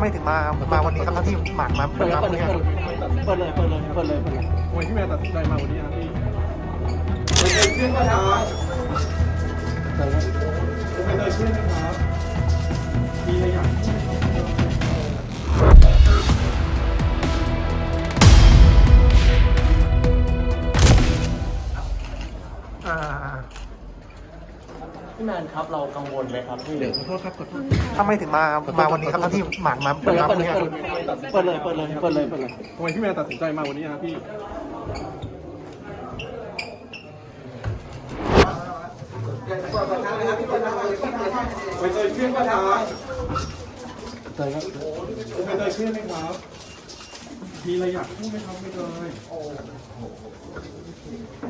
ไมถึงมามาวันนี้ครับทั้งที่หมากมาเปิดเลยมาเปิดพเลรุ่ยงนี้เปิดเลยเปิดเลยเปิดเลยเปิดเลยทำไมพี่แมนตัดสินใจมาวันนี้ครับพี่เชื่อก็ทผมเป็นเลยเชื่อไหมครับมีอะไรอยากอ่า พี่แมนครับเรากังวลไหมครับพี่ขอโทษครับขอโทษทำไมถึงมามาวันนี้ครับทั้งที่หมากมาเปิดเลยมาพเปิดรุ่งเลยนี้เปิดเลยเปิดเลยเปิดเลยเปิดเลยทำไมพี่แมนตัดสินใจมาวันนี้ครับพี่ไปเลยเชื่อไหมครับเปิดครับผมเป็นเลยเชื่อไหมครับมีอะไรอยากพูดไหมครับไม่เลย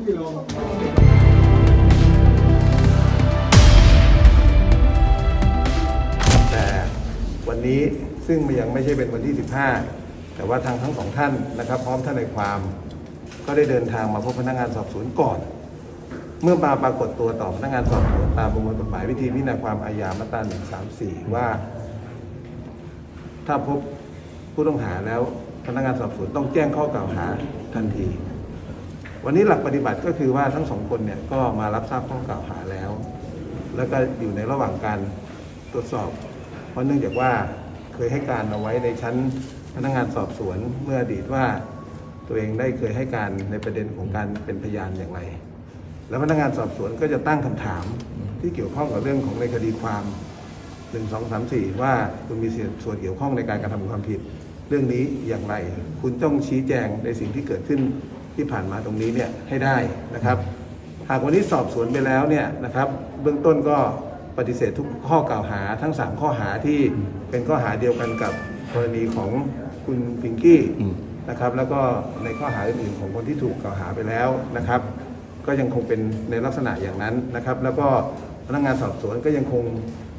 พี่ลง วันนี้ซึ่งมันยังไม่ใช่เป็นวันที่ 15 แต่ว่าทางทั้งสองท่านนะครับ พร้อมท่านในความ ก็ได้เดินทางมาพบพนักงานสอบสวนก่อน เมื่อมาปรากฏตัวต่อพนักงานสอบสวนตามประมวลกฎหมายวิธีพิจารณาความอาญามาตรา134 ว่า ถ้าพบผู้ต้องหาแล้วพนักงานสอบสวนต้องแจ้งข้อกล่าวหาทันที วันนี้หลักปฏิบัติก็คือว่าทั้งสองคนเนี่ยก็มารับทราบข้อกล่าวหาแล้ว แล้วก็อยู่ในระหว่างการตรวจสอบ เพราะเนื่องจากว่าเคยให้การเอาไว้ในชั้นพนักงานสอบสวนเมื่ออดีตว่า ตัวเองได้เคยให้การในประเด็นของการเป็นพยานอย่างไร แล้วพนักงานสอบสวนก็จะตั้งคำถามที่เกี่ยวข้องกับเรื่องของในคดีความ1 2 3 4 ว่าคุณมีส่วนเกี่ยวข้องในการกระทำความผิด เรื่องนี้อย่างไร คุณต้องชี้แจงในสิ่งที่เกิดขึ้นที่ผ่านมาตรงนี้เนี่ยให้ได้นะครับ หากวันนี้สอบสวนไปแล้วเนี่ยนะครับ เบื้องต้นก็ ปฏิเสธทุกข้อกล่าวหาทั้ง 3 ข้อหาที่เป็นข้อหาเดียวกันกับกรณีของคุณปิงกี้นะครับแล้วก็ในข้อหาอื่นๆของคนที่ถูกกล่าวหาไปแล้วนะครับ ก็ยังคงเป็นในลักษณะอย่างนั้นนะครับ แล้วก็พนักงานสอบสวนก็ยังคง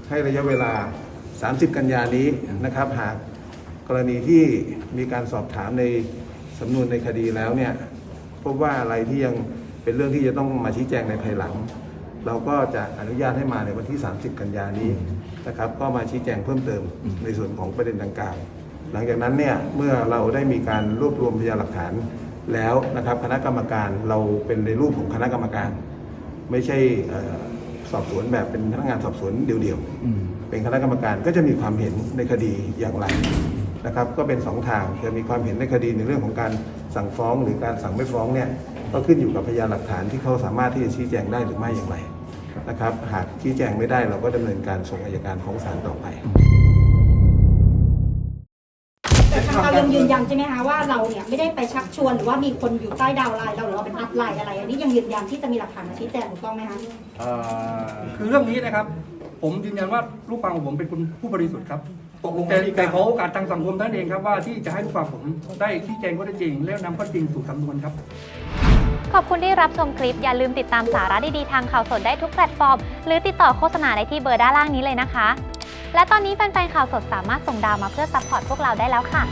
ให้ระยะเวลา 30 กันยานี้นะครับ หากกรณีที่มีการสอบถามในสำนวนในคดีแล้วเนี่ยพบว่าอะไรที่ยังเป็นเรื่องที่จะต้องมาชี้แจงในภายหลัง เราก็จะอนุญาตให้มาในวันที่ 30 กันยานี้นะครับ ก็มาชี้แจงเพิ่มเติมในส่วนของประเด็นดังกล่าว หลังจากนั้นเนี่ยเมื่อเราได้มีการรวบรวมพยานหลักฐานแล้วนะครับคณะกรรมการเราเป็นในรูปของคณะกรรมการ ไม่ใช่เอ่อสอบสวนแบบเป็นพนักงานสอบสวนเดี่ยวๆเป็นคณะกรรมการก็จะมีความเห็นในคดีอย่างไรนะครับ ก็เป็นสองทางจะมีความเห็นในคดีในเรื่องของการ สั่งฟ้องหรือการสั่งไม่ฟ้องเนี่ยก็ขึ้นอยู่กับพยานหลักฐานที่เขาสามารถที่จะชี้แจงได้หรือไม่อย่างไรนะครับ หากชี้แจงไม่ได้เราก็ดำเนินการส่งอัยการฟ้องศาลต่อไปแต่ทางเรายังยืนยันใช่ไหมคะว่าเราเนี่ยไม่ได้ไปชักชวนหรือว่ามีคนอยู่ใต้ดาวน์ไลน์เราหรือเราเป็นอัพไลน์อะไร อันนี้ยังยืนยันที่จะมีหลักฐานมาชี้แจงถูกต้องไหมคะคือเรื่องนี้นะครับ ผมยืนยันว่าลูกความของผมเป็นคนผู้บริสุทธิ์ครับ ตกลงแต่มีแต่การขอโอกาสทางสังคมท่านเองครับว่าที่จะให้ลูกความผมได้ชี้แจงข้อเท็จจริง แล้วนำข้อเท็จจริงสู่สำนวนครับ ขอบคุณที่รับชมคลิป อย่าลืมติดตามสาระดีๆทางข่าวสดได้ทุกแพลตฟอร์ม หรือติดต่อโฆษณาได้ที่เบอร์ด้านล่างนี้เลยนะคะ และตอนนี้แฟนๆข่าวสดสามารถส่งดาวมาเพื่อซัพพอร์ตพวกเราได้แล้วค่ะ